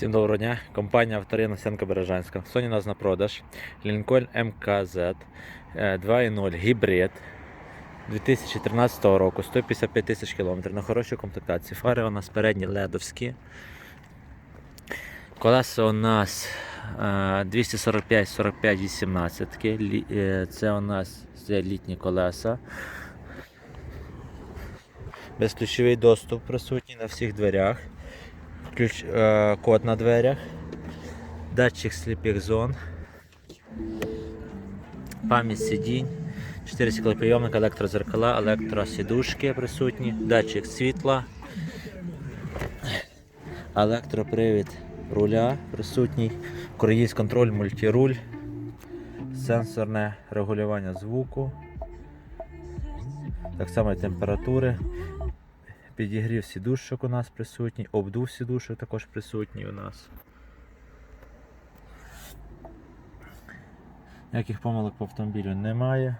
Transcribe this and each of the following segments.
Всім доброго дня. Компанія Авторина Сенка Бережанська. Сьогодні у нас на продаж Lincoln МКЗ е, 2.0 гібрид 2013 року, 155 тисяч кілометрів на хорошій комплектації. Фари у нас передні ледовські. Колеса у нас е, 245 45 18 Це у нас це літні колеса. Безключовий доступ присутній на всіх дверях. Ключ, е, код на дверях, датчик сліпих зон, пам'ять сидінь, 4 стеклоприйомника, електрозеркала, електросідушки присутні, датчик світла, електропривід руля присутній, круїз контроль, мультируль, сенсорне регулювання звуку, так само і температури. Підігрів сідушок у нас присутній, обдув сідушок також присутній у нас. Ніяких помилок по автомобілю немає.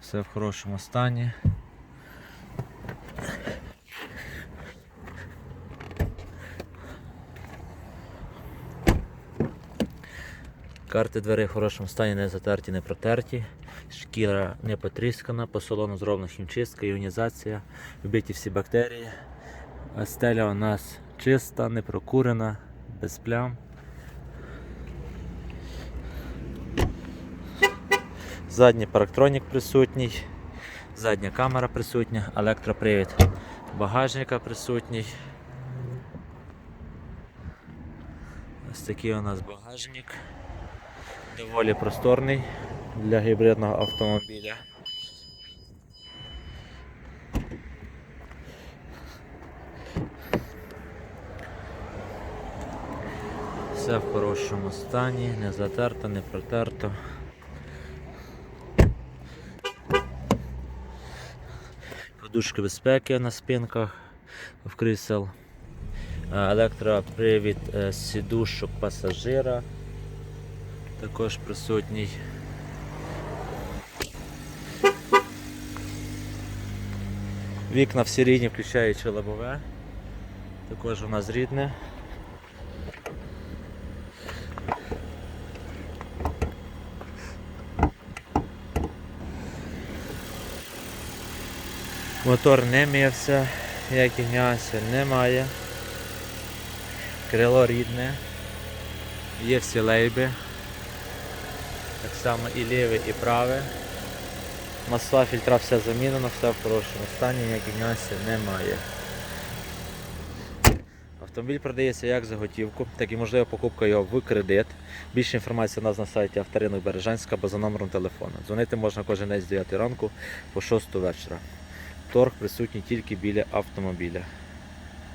Все в хорошому стані. Карти дверей в хорошому стані не затерті, не протерті. Шкіра не потріскана, по салону зроблена хімчистка, іонізація, вбиті всі бактерії. А Стеля у нас чиста, не прокурена, без плям. Задній парктронік присутній, задня камера присутня, електропривід багажника присутній. Ось такий у нас багажник. Доволі просторний для гібридного автомобіля. Все в хорошому стані, не затерто, не протерто. Подушки безпеки на спинках в крісел. Е, Електропривід е, сідушок пасажира також присутній. Вікна всі рідні, включаючи лобове. Також у нас рідне. Мотор не мився, ніяких нюансів немає. Крило рідне, є всі лейби. Так само і ліве, і праве. Масла, фільтра все замінено, все в хорошому стані, ніяких нюансів немає. Автомобіль продається як за готівку, так і можлива покупка його в кредит. Більше інформації у нас на сайті Авторинок Бережанська або за номером телефону. Дзвонити можна кожен день з 9 ранку по 6 вечора. Торг присутній тільки біля автомобіля.